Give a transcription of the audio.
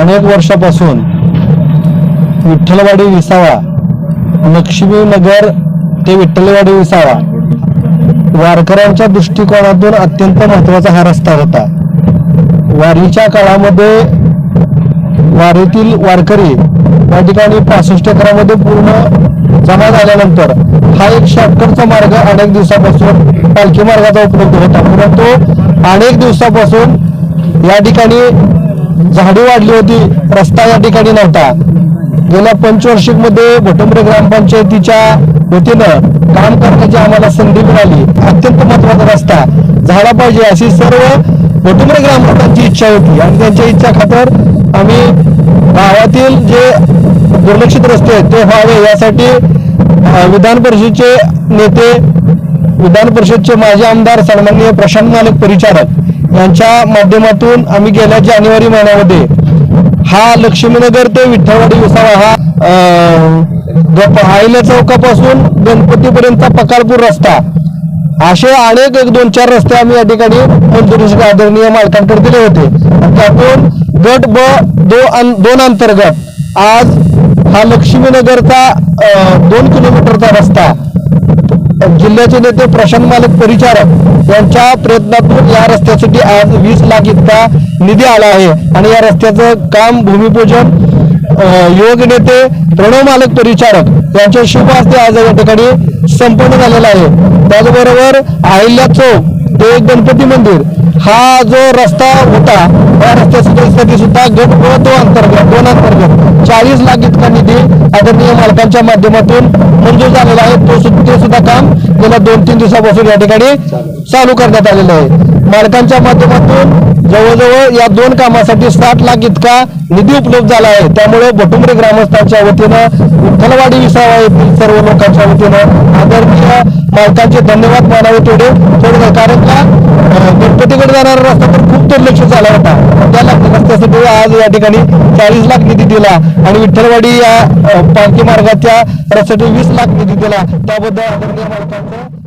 अनेक वर्षापासून विठ्ठलवाडी विसावा लक्ष्मीनगर ते विठ्ठलवाडी विसावा वारकऱ्यांच्या दृष्टिकोनातून अत्यंत महत्त्वाचा हा रस्ता होता. वारीच्या काळामध्ये वारीतील वारकरी या ठिकाणी पासष्ट एकरामध्ये पूर्ण जमा झाल्यानंतर हा एक शॉर्टकटचा मार्ग अनेक दिवसापासून पालखी मार्गाचा उपलब्ध होता. परंतु अनेक दिवसापासून या ठिकाणी झाडी वाढली होती रस्ता या ठिकाणी नव्हता. गेल्या पंचवार्षिकमध्ये भटुंबरे ग्रामपंचायतीच्या वतीनं काम करण्याची आम्हाला संधी मिळाली. अत्यंत महत्त्वाचा रस्ता. झाला पाहिजे अशी सर्व भटुंबरे ग्रामस्थांची इच्छा होती. आणि त्यांच्या इच्छा खातर आम्ही गावातील जे दुर्लक्षित रस्ते आहेत ते व्हावे. यासाठी विधान परिषदेचे नेते विधान परिषदचे माजी आमदार सन्माननीय प्रशांत मालक परिचारक यांच्या माध्यमातून आम्ही गेल्या जानेवारी महिन्यामध्ये हा लक्ष्मीनगर ते विठ्ठलवाडी विसावा हा अं, गप- आईल्या चौकापासून गणपतीपर्यंतचा पकारपूर रस्ता असे अनेक एक दोन चार रस्ते आम्ही या ठिकाणी मंजुरीसाठी आदरणीय मालकांकडे दिले होते. त्यातून गट ब दो अं- दोन अंतर्गत आज हा लक्ष्मीनगरचा अं, दोन किलोमीटरचा रस्ता जिल्ह्याचे नेते प्रशांत मालक परिचारक यांच्या प्रयत्नातून या रस्त्यासाठी आज वीस लाख इतका निधी आला आहे. आणि या रस्त्याचं काम भूमिपूजन अ, युवक नेते प्रणव मालक परिचारक यांच्या शुभ हस्ते आज या ठिकाणी संपन्न झालेलं आहे. त्याचबरोबर अहिल्या चौक ते गणपती मंदिर हा जो रस्ता होता त्या रस्त्यासाठी सुद्धा गट व तो अंतर्गत दोन अंतर्गत चाळीस लाख इतका निधी आदरणीय मालकांच्या माध्यमातून मंजूर झालेला आहे. तो सुद्धा ते सुद्धा काम गेल्या दोन तीन दिवसापासून या ठिकाणी चालू करण्यात आलेलं आहे. मालकांच्या माध्यमातून जवळजवळ या दोन कामासाठी साठ लाख इतका निधी उपलब्ध झाला आहे. त्यामुळे भटुंबरे ग्रामस्थांच्या वतीनं विठ्ठलवाडी विसावा येथील सर्व लोकांच्या वतीनं आदरणीय मालकांचे धन्यवाद मानावे तेवढे. थोडं कारण का? गणपतीकडे जाणारा रस्ता तर खूप दुर्लक्ष झाला होता. त्या लाख रस्त्यासाठी आज या ठिकाणी चाळीस लाख निधी दिला आणि विठ्ठलवाडी या पालखी मार्गाच्या रस्त्यासाठी वीस लाख निधी दिला. त्याबद्दल आदरणीय मालकांचं